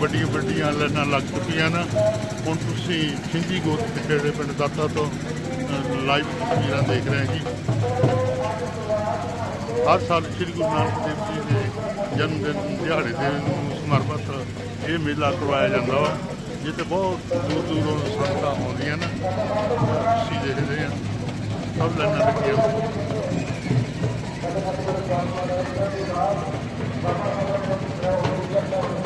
ਵੱਡੀਆਂ ਵੱਡੀਆਂ ਲਾਈਨਾਂ ਲੱਗ ਚੁੱਕੀਆਂ ਨੇ ਹੁਣ ਤੁਸੀਂ ਸਿੰਧੀ ਗੋਤ ਪਿੰਡ ਪਿੰਡ ਦਾਤਾ ਤੋਂ ਲਾਈਵ ਤਸਵੀਰਾਂ ਦੇਖ ਰਹੇ ਜੀ। ਹਰ ਸਾਲ ਸ੍ਰੀ ਗੁਰੂ ਨਾਨਕ ਦੇਵ ਜੀ ਦੇ ਜਨਮ ਦਿਨ ਦਿਹਾੜੇ ਦੇ ਨੂੰ ਸਮਰਪਿਤ ਇਹ ਮੇਲਾ ਕਰਵਾਇਆ ਜਾਂਦਾ ਵਾ, ਜਿੱਥੇ ਬਹੁਤ ਦੂਰ ਦੂਰੋਂ ਸੰਗਤਾਂ ਆਉਂਦੀਆਂ ਨੇ। ਤੁਸੀਂ ਦੇਖਦੇ ਆ ਸਭ ਲਾਈਨਾਂ ਲੱਗੀਆਂ ਹੋਈਆਂ। ਤੇ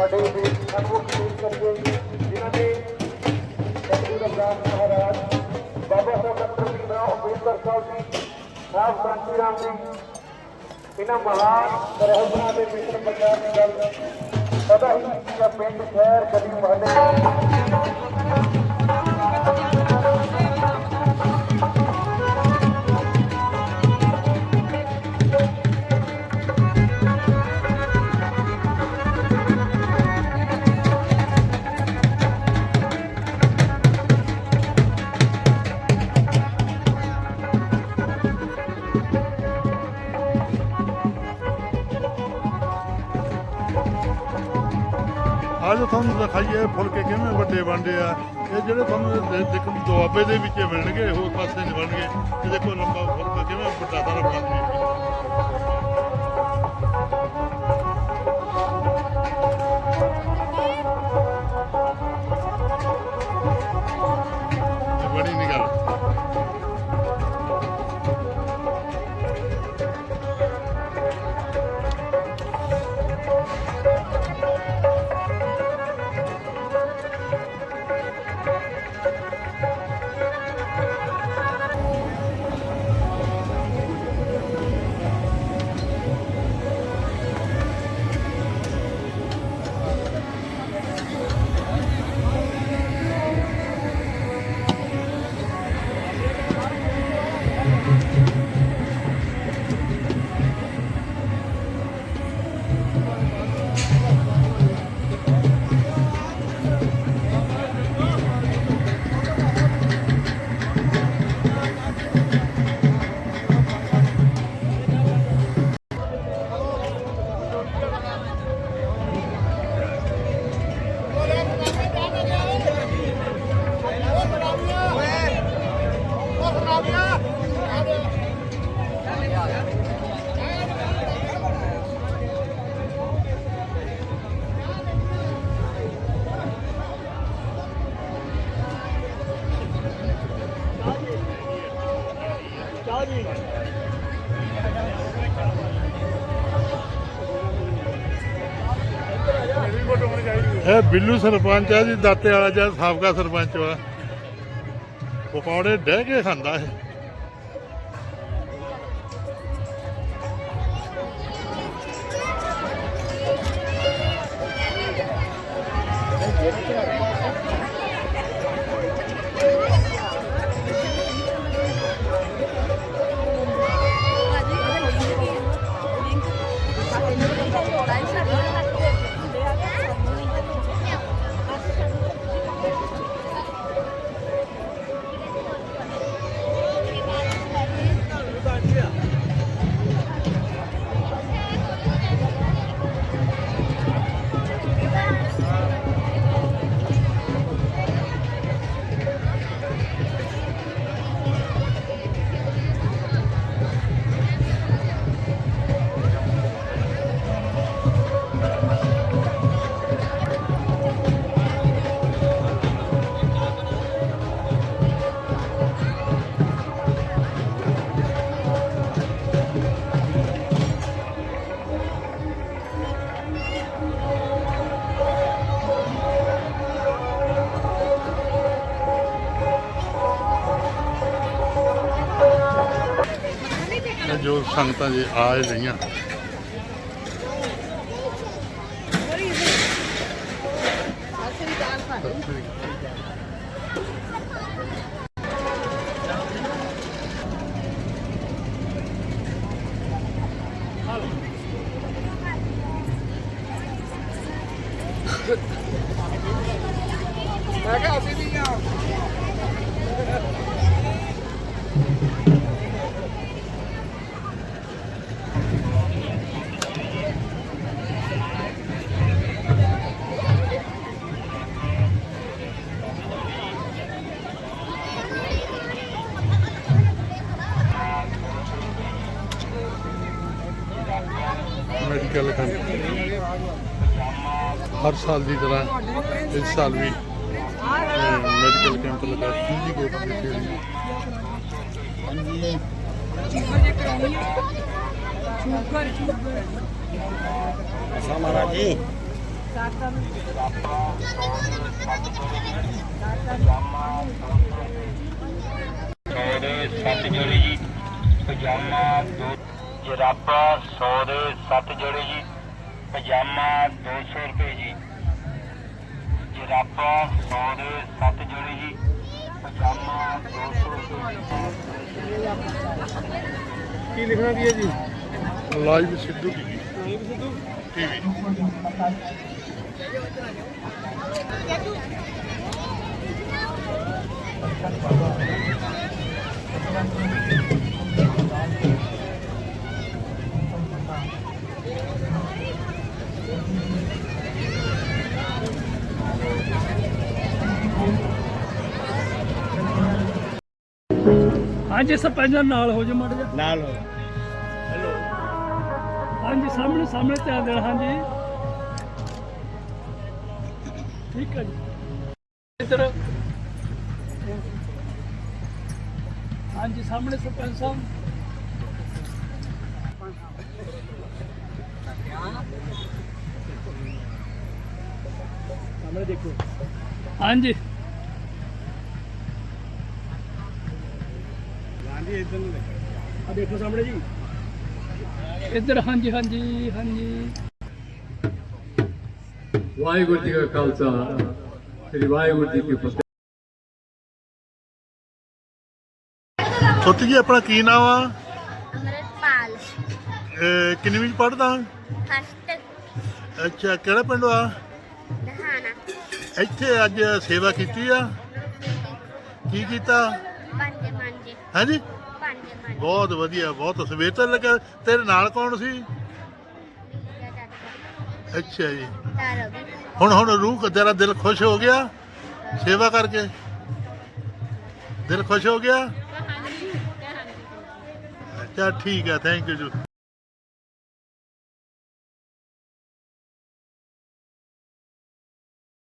ਸਾਡੇ ਵੀ ਅਨੁਭਵ ਪੇਸ਼ ਜਿਨ੍ਹਾਂ ਨੇ ਸਤਿਗੁਰੂ ਰਵਿਦਾਸ ਮਹਾਰਾਜ, ਬਾਬਾ ਸਾਹਿਬ ਡਾਕਟਰ ਭੀਮਰਾਓ ਅੰਬੇਦਕਰ ਸਾਹਿਬ ਜੀ ਸਾਹਿਬ ਕਾਂਤੀ ਰਾਮ ਜੀ। ਇਹਨਾਂ ਮਹਾਨ ਰਹਿਬਰਾਂ ਦੇ ਮਿੱਤਰ ਪੰਜਾਬ ਦੀ ਗੱਲ। ਸਦਾ ਹੀ ਪਿੰਡ ਸ਼ਹਿਰ ਗਲੀ ਮਹੱਲੇ ਖਾਈਏ ਫੁਲਕੇ ਕਿਵੇਂ ਵੱਡੇ ਬਣਦੇ ਆ। ਇਹ ਜਿਹੜੇ ਤੁਹਾਨੂੰ ਦੇਖੋ ਦੁਆਬੇ ਦੇ ਵਿੱਚ ਮਿਲਣਗੇ ਹੋਰ ਪਾਸੇ ਨਹੀਂ ਬਣਨਗੇ। ਇਹ ਦੇਖੋ ਲੰਬਾ ਫੁਲਕਾ ਕਿਵੇਂ ਵੱਡਾ ਸਾਰਾ ਬਣਦਾ ਬੜੀ ਇਹ ਬਿੱਲੂ ਸਰਪੰਚ ਆ ਜੀ, ਦਾਤੇ ਵਾਲਾ ਜਾਂ ਸਾਬਕਾ ਸਰਪੰਚ ਵਾ। ਪਕੌੜੇ ਡਹਿ ਕੇ ਖਾਂਦਾ ਹੈ 就相当于 R10 呀。ਚੱਲ ਹਨ ਹਰ ਸਾਲ ਦੀ ਤਰ੍ਹਾਂ ਇਸ ਸਾਲ ਵੀ ਮੈਡੀਕਲ ਕੈਂਪ ਲਗਾ ਜੀ ਕੋਟ ਦਿੱਤੇ ਹੋਏ ਹਾਂਜੀ ਸ਼ੂਗਰ ਸ਼ੂਗਰ ਅਸਾ ਮਹਾਰਾਜ ਜੀ। ਸਾਤਾਂ ਸਾਤਾਂ ਸਾਤਾਂ ਜੀ ਪਜਾਮਾ ਦੋ ਜਰਾਬਾ ਸੌ ਦੇ ਸੱਤ ਜੋੜੇ ਜੀ ਪਜਾਮਾ 200 ਰੁਪਏ ਜੀ। ਜਰਾਬਾ ਸੌ ਦੇ ਸੱਤ ਜੋੜੇ ਜੀ ਪਜਾਮਾ 200 ਰੁਪਏ ਕੀ ਲਿਖਣਾ ਦੀ ਹੈ ਜੀ? ਲਾਈਵ ਸਿੱਧੂ ਦੀ ਟੀਵੀ। ਹਾਂਜੀ ਸਰਪੰਚ ਨਾਲ ਹੋ ਜਾ ਮੜ ਜਾ ਨਾਲ ਹਾਂਜੀ ਸਾਹਮਣੇ ਸਾਹਮਣੇ ਧਿਆਨ ਦੇਣਾ ਹਾਂਜੀ। ਠੀਕ ਹੈ ਜੀ। ਇੱਧਰ। ਹਾਂਜੀ ਸਾਹਮਣੇ ਸਰਪੰਚ ਸਾਹਿਬ। ਸਾਹਮਣੇ ਦੇਖੋ। ਹਾਂਜੀ। ਹਾਂਜੀ ਇਦਾਂ ਨੂੰ ਆ ਦੇਖੋ ਸਾਹਮਣੇ ਜੀ। ਇੱਧਰ ਹਾਂਜੀ ਹਾਂਜੀ ਹਾਂਜੀ। ਵਾਹਿਗੁਰੂ ਜੀ ਕਾ ਖਾਲਸਾ ਸ੍ਰੀ ਵਾਹਿਗੁਰੂ ਜੀ ਕੀ ਫਤਿਹ। ਪੁੱਤ ਜੀ ਆਪਣਾ ਕੀ ਨਾਮ ਆ? ਅਮਰਤਪਾਲ। ਇਹ ਕਿੰਨਵੀਂ ਚ ਪੜਦਾ ਫਸਟ ਅੱਛਾ ਕਿਹੜਾ ਪਿੰਡ ਆ? ਦਹਾਨਾ ਇੱਥੇ ਅੱਜ ਸੇਵਾ ਕੀਤੀ ਆ? ਕੀ ਕੀਤਾ? ਪੰਜ ਮੰਜ ਹਾਂਜੀ? ਬਹੁਤ ਵਧੀਆ ਬਹੁਤ ਸਵੇਰ ਤੋਂ ਲੱਗਾ। ਤੇਰੇ ਨਾਲ ਕੌਣ ਸੀ? ਅੱਛਾ ਜੀ। ਹੁਣ ਹੁਣ ਰੂਹ ਤੇਰਾ ਦਿਲ ਖੁਸ਼ ਹੋ ਗਿਆ? ਸੇਵਾ ਕਰਕੇ। ਦਿਲ ਖੁਸ਼ ਹੋ ਗਿਆ? ਅੱਛਾ ਠੀਕ ਹੈ ਥੈਂਕ ਯੂ ਜੀ।